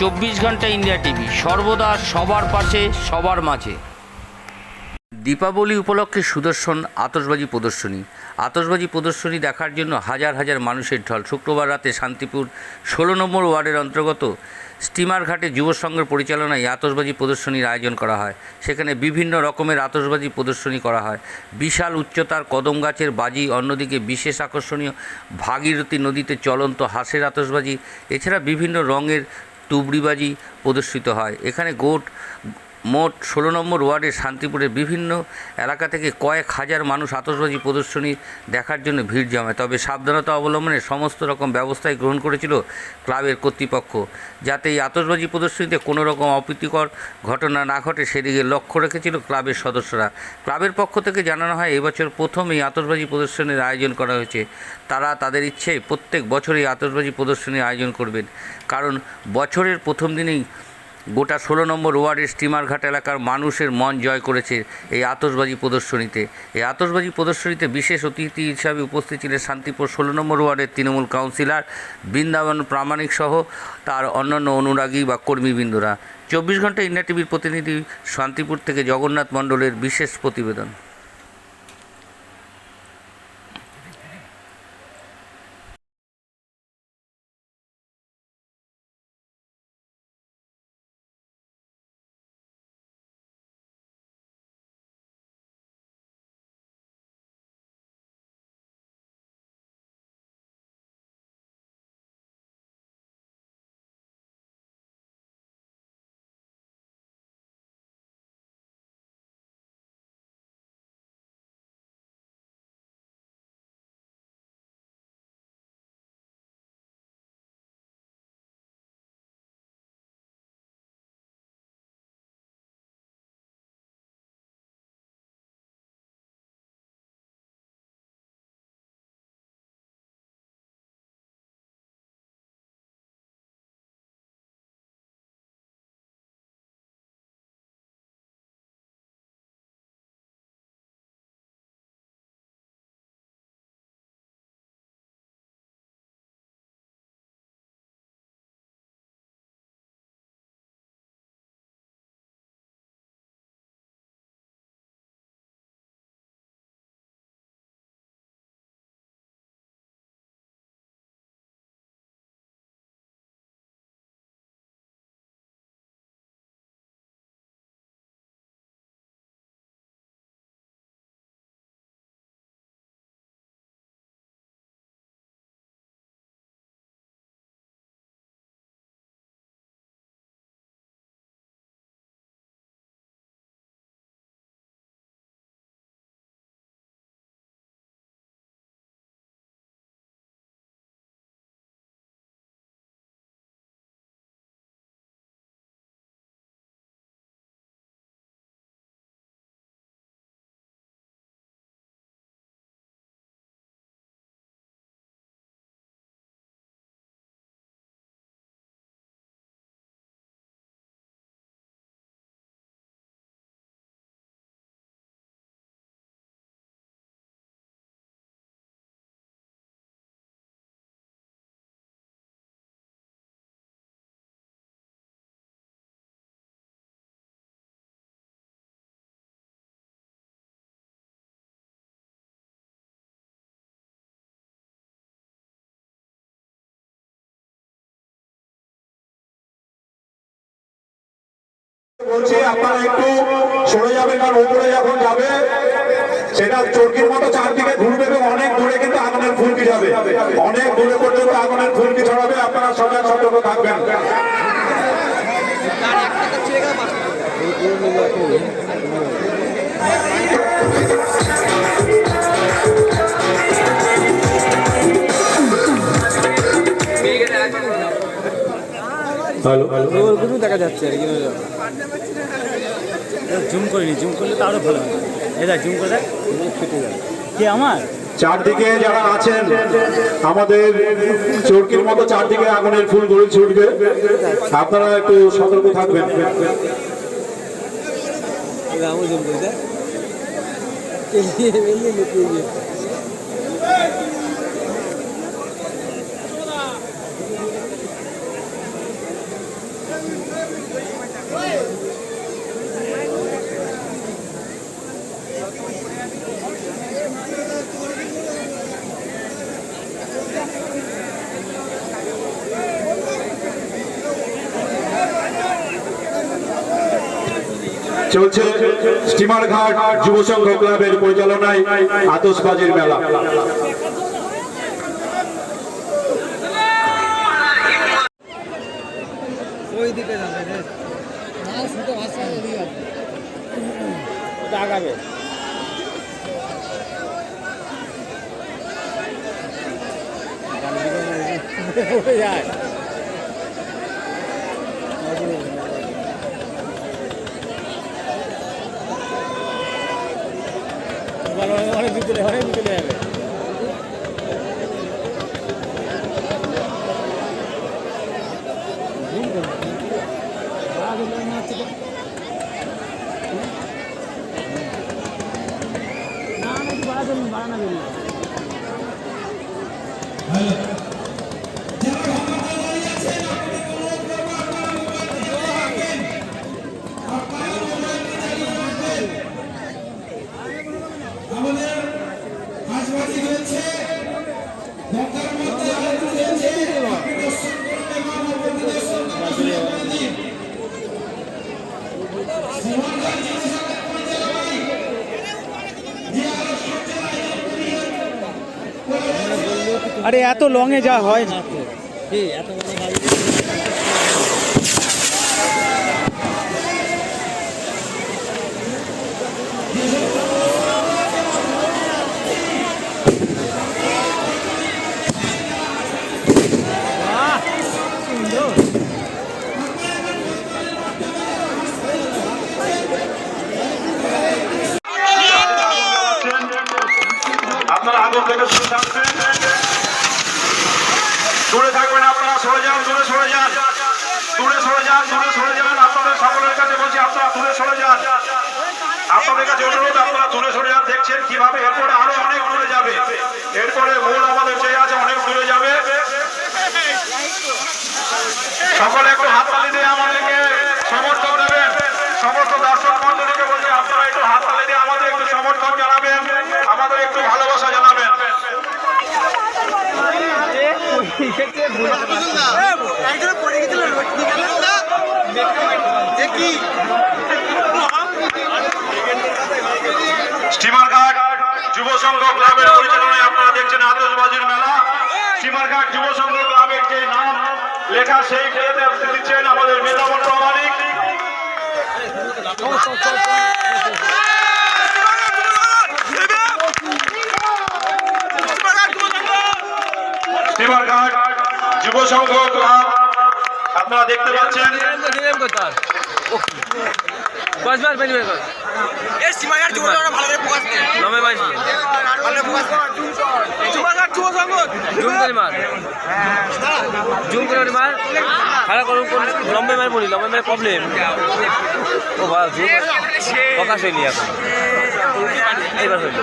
চব্বিশ ঘণ্টা India TV. সর্বদা সবার পাশে, সবার মাঝে। দীপাবলি উপলক্ষে সুদর্শন, আতশবাজি প্রদর্শনী। আতশবাজি প্রদর্শনী দেখার জন্য হাজার হাজার মানুষের ঢল। শুক্রবার রাতে শান্তিপুর ষোলো নম্বর ওয়ার্ডের অন্তর্গত স্টিমার ঘাটে যুব সংঘের পরিচালনায় এই আতশবাজি প্রদর্শনীর আয়োজন করা হয়। সেখানে বিভিন্ন রকমের আতশবাজি প্রদর্শনী করা হয়। বিশাল উচ্চতার কদম গাছের বাজি, অন্যদিকে বিশেষ আকর্ষণীয় ভাগীরথী নদীতে চলন্ত হাঁসের আতশবাজি, এছাড়া বিভিন্ন রঙের তুবড়িবাজি প্রদর্শিত হয়। এখানে গোট মোট ষোলো নম্বর ওয়ার্ডের শান্তিপুরের বিভিন্ন এলাকা থেকে কয়েক হাজার মানুষ আতশবাজি প্রদর্শনী দেখার জন্য ভিড় জমায়। তবে সাবধানতা অবলম্বনে সমস্ত রকম ব্যবস্থাই গ্রহণ করেছিল ক্লাবের কর্তৃপক্ষ, যাতে এই আতশবাজি প্রদর্শনীতে কোনো রকম অপ্রীতিকর ঘটনা না ঘটে সেদিকে লক্ষ্য রেখেছিল ক্লাবের সদস্যরা। ক্লাবের পক্ষ থেকে জানানো হয়, এবছর প্রথম এই আতশবাজি প্রদর্শনীর আয়োজন করা হয়েছে। তারা তাদের ইচ্ছে প্রত্যেক বছরই আতশবাজি প্রদর্শনীর আয়োজন করবেন। কারণ বছরের প্রথম দিনেই গোটা ষোলো নম্বর ওয়ার্ডের স্টিমার ঘাট এলাকার মানুষের মন জয় করেছে এই আতসবাজি প্রদর্শনীতে। এই আতসবাজি প্রদর্শনীতে বিশেষ অতিথি হিসাবে উপস্থিত ছিলেন শান্তিপুর ষোলো নম্বর ওয়ার্ডের তৃণমূল কাউন্সিলর, বৃন্দাবন প্রামাণিক সহ তার অন্যান্য অনুরাগী বা কর্মীবৃন্দরা। চব্বিশ ঘণ্টা ইন্ডিয়া টিভির প্রতিনিধি শান্তিপুর থেকে জগন্নাথ মণ্ডলের বিশেষ প্রতিবেদন। বলছি, আপনারা একটু সরে যাবেন কারণ উপরে যখন যাবে, সেটা চরকির মতো চারদিকে ঘুরবে এবং অনেক দূরে কিন্তু আগুনের ফুলকি যাবে। অনেক দূরে পর্যন্ত আগুনের ফুলকি ছড়াবে, আপনারা সজাগ সতর্ক থাকবেন। হ্যালো ওগুলো দেখা যাচ্ছে আর কি জুম করিনি জুম করলে তো আরও ভালো হয় এই দেখ জুম করে দেখ। যাবে কে আমার? চারদিকে যারা আছেন আমাদের চরকির মতো চারদিকে আগুনের ফুল গড়ে ছুটবে। আপনারা একটু সতর্ক থাকবেন। রামও জুম করে দেখ। চলছে স্টিমার ঘাট যুব সংঘ ক্লাবের পরিচালনায় আতসবাজির মেলা। আগাবে যায়। অনেক ভিতরে অনেক ভিতরে যাবে। আরে এত লংয়ে যা হয় না তো কি এত বড় গাড়ি বাহ, সুন্দর আপনারা আগুন থেকে দূরে থাকবেন দূরে থাকবেন আপনারা সরে যান দূরে সরে যান দূরে সরে যান দূরে সরে যান আপনাদের সকলের কাছে বলছি আপনারা দূরে সরে যান আপনাদের কাছে অনুরোধ আপনারা দূরে সরে যান দেখছেন কীভাবে এরপরে আরও অনেক দূরে যাবে এরপরে মূল আমাদের যে আছে অনেক দূরে যাবে সকলে একটু হাত তালি দিয়ে আমাদেরকে সমর্থন দেবেন সমস্ত দর্শক মন্ডলীকে বলছি আপনারা একটু হাত তালি দিয়ে আমাদের একটু সমর্থন জানাবেন আমাদের একটু ভালোবাসা জানাবেন স্টিমার ঘাট যুব সংঘ ক্লাবের পরিচালনায় আপনারা দেখছেন আতশবাজির মেলা। স্টিমার ঘাট যুব সংঘ ক্লাবের যে নাম, লেখা সেই খেলাতে দিচ্ছেন আমাদের মেধাবন প্রামাণিক স্টিমার ঘাট যুব সংঘ ক্লাব, আপনারা দেখতে পাচ্ছেন। পাঁচবার বেরিয়ে বের কর এই সীমাগার যুব সংঘ ভালো করে ফোকাস নে। লম্বে মাইস ভালো করে ফোকাস সীমাগার যুব সংঘ। জুম করে মার। জুম করে মার। খারাপ করুন লম্বে মার বলি লম্বে মার প্রবলেম ও বা জুম। প্রকাশ হয়নি এখন। এইবার হইল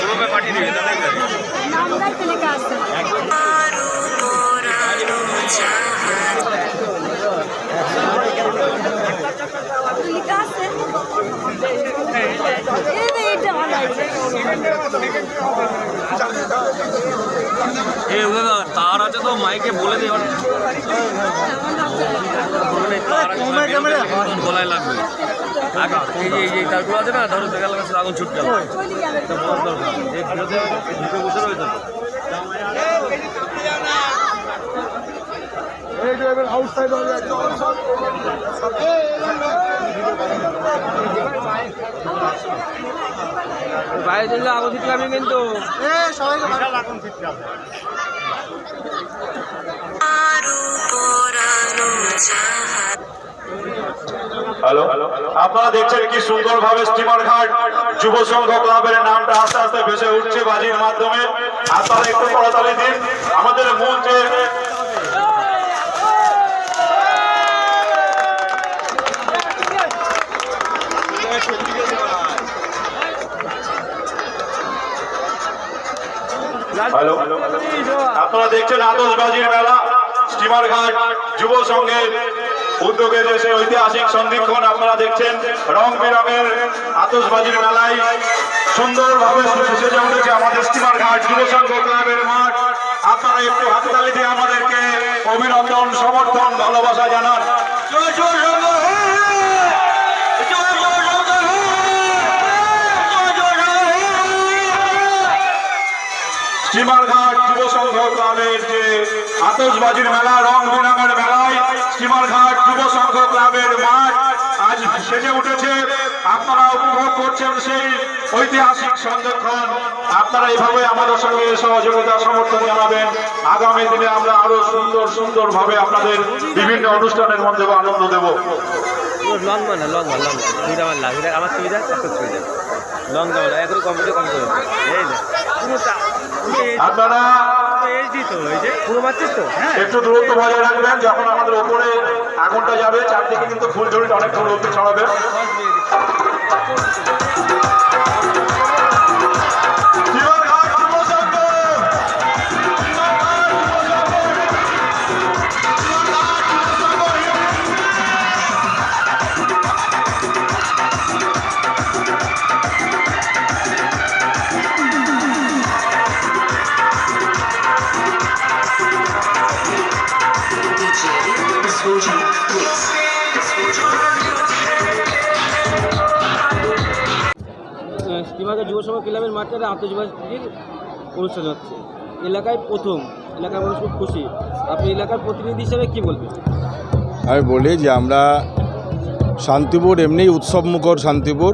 গ্রুপে পাঠিয়ে দিবি নামটাই ফেলে কাজ লেখা আছে এই যে এটা ভালো আছে এ দাদা তার আছে তো মাইকে বলে দিই গলায় লাগবে। এই যে এই তারগুলো আছে না ধরো দেখা লাগাচ্ছে আগুন ছুট গেল ওইদিকে যাবে বলার দরকার। বাইরে চললে আগুন ছিটকাবি কিন্তু। হ্যালো? আপনারা দেখছেন কি সুন্দর ভাবে স্টিমার ঘাট যুব সংঘ ক্লাবের নামটা আস্তে আস্তে ভেসে উঠছে বাজির মাধ্যমে। আপনারা একটু করতালি দিন। আমাদের মূল যে হ্যালো। আপনারা দেখছেন আতশবাজির মেলা, স্টিমারঘাট যুব সংঘের উদ্যোগে যে সেই ঐতিহাসিক সন্ধিক্ষণ আপনারা দেখছেন, রং বেরঙের আতসবাজির মেলায় সুন্দরভাবে সেজে উঠেছে আমাদের স্টিমারঘাট যুব সংঘ ক্লাবের মাঠ। আপনারা একটু হাততালি দিয়ে আমাদেরকে অভিনন্দন, সমর্থন, ভালোবাসা জানান। জয় জয়। যে মেলা মেলায় সেজে উঠেছে। আপনারা উপভোগ করছেন সেই ঐতিহাসিক আপনারা আমাদের সঙ্গে সহযোগিতা, সমর্থন জানাবেন। আগামী দিনে আমরা আরও সুন্দর সুন্দর ভাবে আপনাদের বিভিন্ন অনুষ্ঠানের মধ্যে আনন্দ দেব। লং না লং মানে লং সুবিধা আমার লাগে আমার সুবিধা একটা সুবিধা লং দাম এখন কম্পিউটার কম করে এই না পুরোটা আপনারা এইচডি তো এই যে পুরো মারছিস তো হ্যাঁ একটু দূরত্ব বজায় রাখবেন যখন আমাদের উপরে আগুনটা যাবে চারদিকে কিন্তু ফুল ঝুড়িটা অনেক দূরত্ব ছড়াবে মাঠে আতশবাজির অনুষ্ঠান হচ্ছে। এলাকায় প্রথম। এলাকার মানুষ খুব খুশি। আপনি এলাকার প্রতিনিধি হিসেবে কি বলবেন? আমি বলি যে আমরা শান্তিপুর এমনিই উৎসবমুখর শান্তিপুর।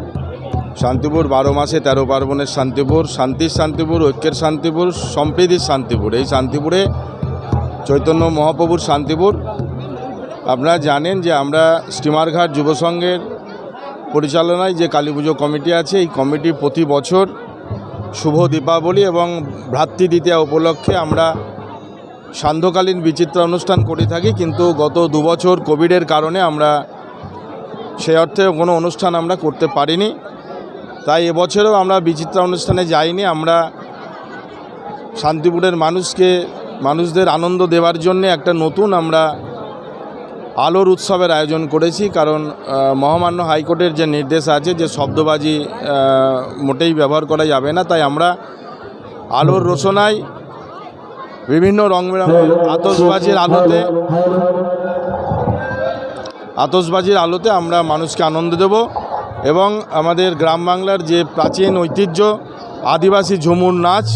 শান্তিপুর বারো মাসে তেরো পার্বণের শান্তিপুর, শান্তির শান্তিপুর, ঐক্যের শান্তিপুর, সম্প্রীতির শান্তিপুর। এই শান্তিপুরে চৈতন্য মহাপ্রভুর শান্তিপুর। আপনারা জানেন যে আমরা স্টিমারঘাট যুব সংঘের পরিচালনায় যে কালী পুজো কমিটি আছে, এই কমিটি প্রতি বছর শুভ দীপাবলি এবং ভ্রাতৃ দ্বিতীয়া উপলক্ষে আমরা সান্ধ্যকালীন বিচিত্র অনুষ্ঠান করে থাকি, কিন্তু গত দুবছর কোভিডের কারণে আমরা সেই অর্থে কোনো অনুষ্ঠান আমরা করতে পারিনি। তাই এবছরেও আমরা বিচিত্র অনুষ্ঠানে যাইনি। আমরা শান্তিপুরের মানুষকে, মানুষদের আনন্দ দেওয়ার জন্য একটা নতুন আমরা আলোর উৎসবের আয়োজন করেছি, কারণ মহামান্য হাইকোর্টের যে নির্দেশ আছে যে শব্দবাজি মোটেই ব্যবহার করা যাবে না, তাই আমরা আলোর রোশনায় বিভিন্ন রং বেরঙের আতসবাজির আলোতে আতসবাজির আলোতে আমরা মানুষকে আনন্দ দেব এবং আমাদের গ্রাম বাংলার যে প্রাচীন ঐতিহ্য, আদিবাসী ঝুমুর নাচ,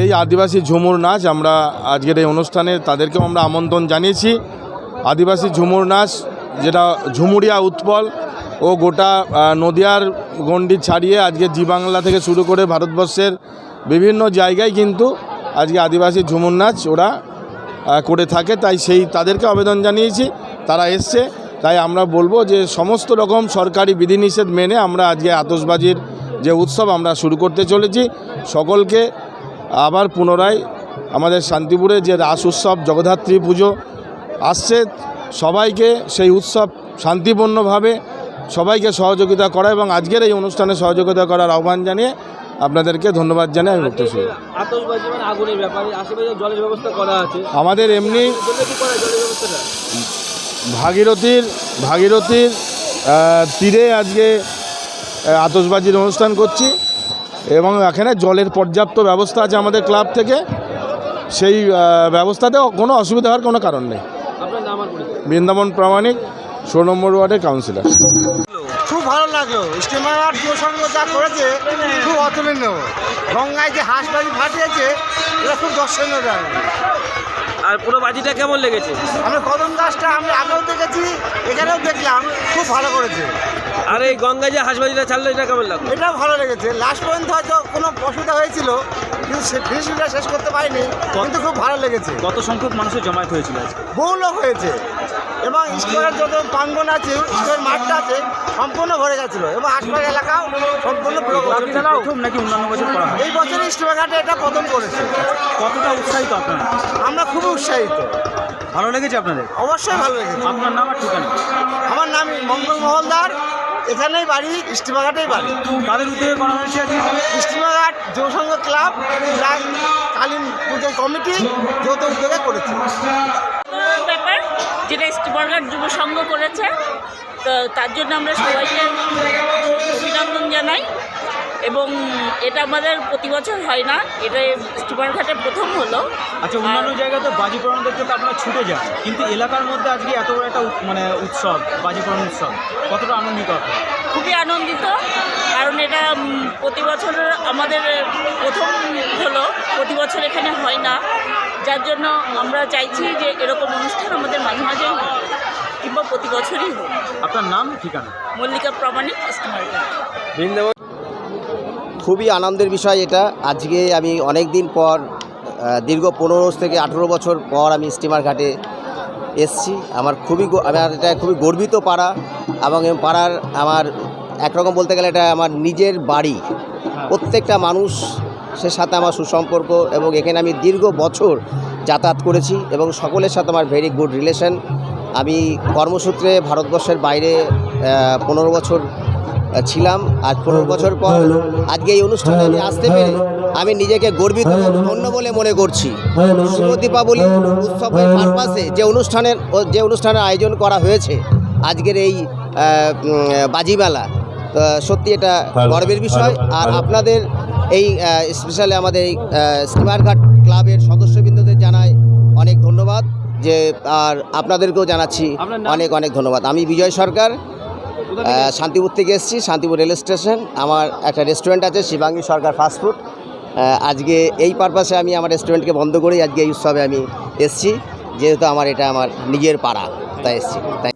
এই আদিবাসী ঝুমুর নাচ আমরা আজকের এই অনুষ্ঠানে তাদেরকেও আমরা আমন্ত্রণ জানিয়েছি। আদিবাসী ঝুমুর নাচ, যেটা ঝুমুরিয়া উৎপল ও গোটা নদিয়ার গণ্ডি ছাড়িয়ে আজকে জি বাংলা থেকে শুরু করে ভারতবর্ষের বিভিন্ন জায়গায় কিন্তু আজকে আদিবাসী ঝুমুর নাচ ওরা করে থাকে। তাই সেই, তাদেরকে আবেদন জানিয়েছি, তারা এসছে। তাই আমরা বলব যে সমস্ত রকম সরকারি বিধিনিষেধ মেনে আমরা আজকে আতসবাজির যে উৎসব আমরা শুরু করতে চলেছি। সকলকে আবার পুনরায় আমাদের শান্তিপুরে যে রাস উৎসব, জগদ্ধাত্রী পুজো আসছে সবাইকে সেই উৎসব শান্তিপূর্ণভাবে সবাইকে সহযোগিতা করা এবং আজকের এই অনুষ্ঠানে সহযোগিতা করার আহ্বান জানিয়ে আপনাদেরকে ধন্যবাদ জানিয়ে আমি বক্তব্য শুরু মানে আমাদের এমনি ভাগীরথীর ভাগীরথীর তীরে আজকে আহ, আতশবাজির অনুষ্ঠান করছি এবং এখানে জলের পর্যাপ্ত ব্যবস্থা আছে আমাদের ক্লাব থেকে। সেই আহ, ব্যবস্থাতে কোনো অসুবিধা হওয়ার কোনো কারণ নেই আপনার নাম আর পরিচয় বৃন্দাবন প্রামাণিক ষোলো নম্বর ওয়ার্ডের কাউন্সিলর। খুব ভালো লাগল। স্টিমার প্রসঙ্গ যা করেছে খুব অতুলনীয়। গঙ্গায় যে হাঁসবাজি ফাটিয়েছে এটা খুব দর্শনীয় জায়গা আর পুরো বাজিটা কেমন লেগেছে? আমি কদম গাছটা আমি আগেও দেখেছি এখানেও দেখলাম খুব ভালো করেছে। আর এই গঙ্গা যে হাঁসবাজিটা ছাড়লো এটা কেমন লাগল? এটাও ভালো লেগেছে। লাস্ট পর্যন্ত হয়তো কোনো অসুবিধা হয়েছিল কিন্তু সে ফিনিশিংটা শেষ করতে পারিনি কিন্তু খুব ভালো লেগেছে। কত সংখ্যক মানুষের জমায়েত হয়েছিল বহু লোক হয়েছে। এবং স্কুলের যত প্রাঙ্গন আছে স্কুলের মাঠটা আছে সম্পূর্ণ ভরে গেছিল। এবং আশপাশ এলাকাও সম্পূর্ণ প্রথম নাকি অন্যান্য বছর করা এই বছর স্টিমারঘাটে এটা প্রথম করেছে। কতটা উৎসাহিত আপনারা? আমরা খুবই উৎসাহিত। ভালো লেগেছে আপনাদের? অবশ্যই ভালো লেগেছে। আপনার নাম আর ঠিকানা? আমার নাম মঙ্গল মহলদার। এখানেই বাড়ি স্টিমারঘাটেই বাড়ি। তাদের উদ্যোগে করা হয়েছে আজকে? স্টিমারঘাট যৌসংঘ ক্লাব কালীন পুজো কমিটি যৌথ উদ্যোগে করেছে। স্টিমারঘাট যুব সংঘ করেছে। তো তার জন্য আমরা সবাইকে অভিনন্দন জানাই। এবং এটা আমাদের প্রতি বছর হয় না এটা স্টিমারঘাটে প্রথম হলো। আচ্ছা অন্যান্য আর- জায়গায় তো বাজি পোড়ানো দেখতে তো আপনারা ছুটে যান কিন্তু এলাকার মধ্যে আজকে এত বড় একটা মানে উৎসব বাজি পোড়ানো উৎসব কতটা আনন্দিত খুবই আনন্দিত। এটা প্রতি বছর আমাদের প্রথম হলো প্রতি বছর এখানে হয় না। যার জন্য আমরা চাইছি যে এরকম অনুষ্ঠান আমাদের মাঝে মাঝে কিংবা প্রতি বছরই হোক। আপনার নাম ঠিকানা? মল্লিকা প্রামাণিক খুবই আনন্দের বিষয় এটা। আজকে আমি অনেক দিন পর দীর্ঘ পনেরো থেকে আঠেরো বছর পর আমি স্টিমার ঘাটে এসছি। আমার খুবই আমার এটা খুবই গর্বিত পাড়া এবং পাড়ার আমার একরকম বলতে গেলে এটা আমার নিজের বাড়ি। প্রত্যেকটা মানুষ সে সাথে আমার সুসম্পর্ক এবং এখানে আমি দীর্ঘ বছর যাতায়াত করেছি এবং সকলের সাথে আমার ভেরি গুড রিলেশন আমি কর্মসূত্রে ভারতবর্ষের বাইরে পনেরো বছর ছিলাম। আজ পনেরো বছর পর আজকে এই অনুষ্ঠানে আমি আসতে পেরে আমি নিজেকে গর্বিত ধন্য বলে মনে করছি। দীপাবলি উৎসবের পারপাসে যে অনুষ্ঠানের যে অনুষ্ঠানের আয়োজন করা হয়েছে, আজকের এই বাজিমেলা সত্যি এটা গর্বের বিষয়। আর আপনাদের এই স্পেশালি আমাদের এই স্টিমারঘাট ক্লাবের সদস্যবৃন্দদের জানাই অনেক ধন্যবাদ। যে আর আপনাদেরকেও জানাচ্ছি অনেক অনেক ধন্যবাদ। আমি বিজয় সরকার শান্তিপুর থেকে এসেছি শান্তিপুর রেল স্টেশন। আমার একটা রেস্টুরেন্ট আছে শিবাঙ্গী সরকার ফাস্টফুড আজকে এই পারপাসে আমি আমার রেস্টুরেন্টকে বন্ধ করেই আজকে এই উৎসবে আমি এসেছি। যেহেতু আমার এটা আমার নিজের পাড়া তাই এসেছি। তাই